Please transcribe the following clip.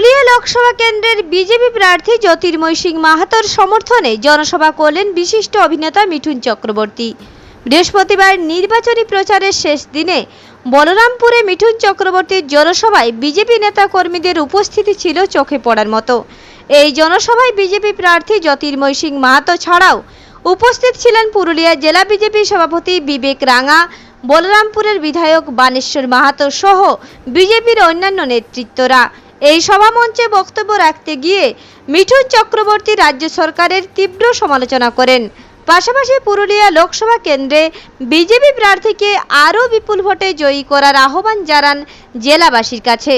পুরুলিয়া লোকসভা কেন্দ্রের বিজেপি প্রার্থী জ্যোতির্ময় সিং মাহাতোর সমর্থনে জনসভা করলেন বিশিষ্ট অভিনেতা মিঠুন চক্রবর্তী। বৃহস্পতিবার নির্বাচনী প্রচারের শেষ দিনে বলরামপুরে মিঠুন চক্রবর্তীর জনসভায় বিজেপি নেতা কর্মীদের উপস্থিতি ছিল চোখে পড়ার মতো। এই জনসভায় বিজেপি প্রার্থী জ্যোতির্ময় সিং মাহাতো ছাড়াও উপস্থিত ছিলেন পুরুলিয়া জেলা বিজেপি সভাপতি বিবেক রাঙা, বলরামপুরের বিধায়ক বানেশ্বর মাহাতো সহ বিজেপির অন্যান্য নেতৃত্বরা। এই সভামঞ্চে বক্তব্য রাখতে গিয়ে মিঠুন চক্রবর্তী রাজ্য সরকারের তীব্র সমালোচনা করেন। পাশাপাশি পুরুলিয়া লোকসভা কেন্দ্রে বিজেপি প্রার্থীকে আরও বিপুল ভোটে জয়ী করার আহ্বান জানান জেলাবাসীর কাছে।